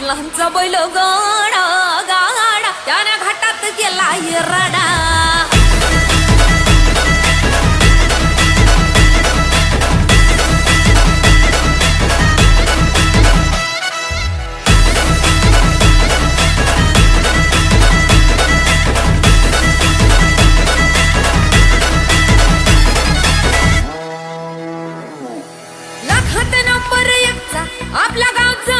पाटलांचा बैल गाडा गाडा त्याने घाटात गेला रडा आपला गावचा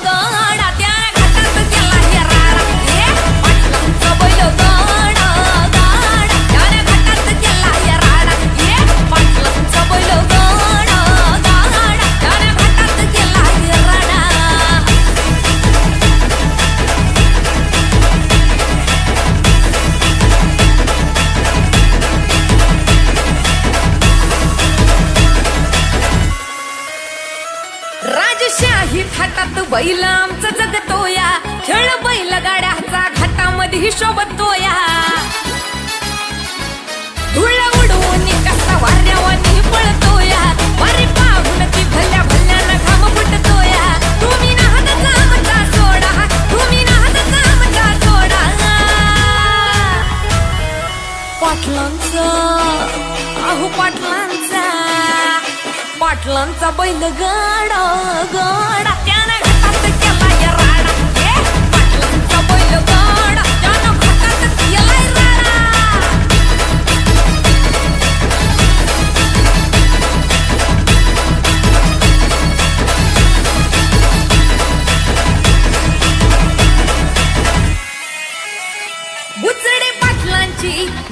राजशाही थाटात बैल आमचा जगतोया. खेळ बैल गाड्याचा घाटामध्ये शोभतोया. धुळ उडवून कसा वाऱ्यावानी पळतोया. वारी पाहून ती भल्या भल्यानं घाम फुटतोया. तुम्ही नाहत आमचा सोडा तुम्ही नाहत आमचा सोडा. पाटलांचा अहो पाटलांचा पाटलांचा बैल गाडा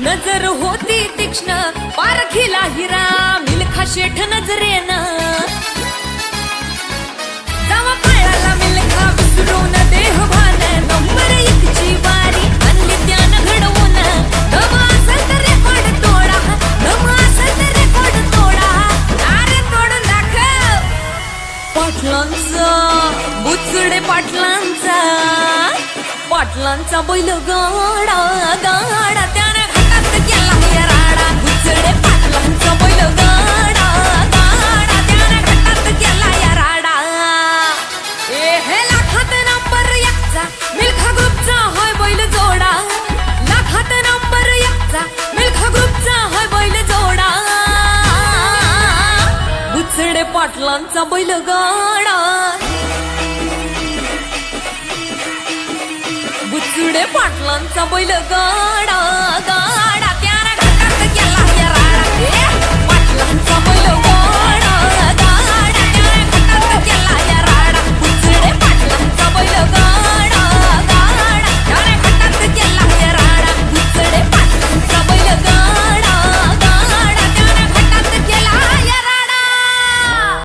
नजर होती तीक्ष्ण पारखीला हिरा मिल्खा शेठ नजरेनं. जावा पाटलांचा मिल्खा विसरून देह गा पाटलांचा बैल गाडा बुचडे पाटलांचा बैल गाडा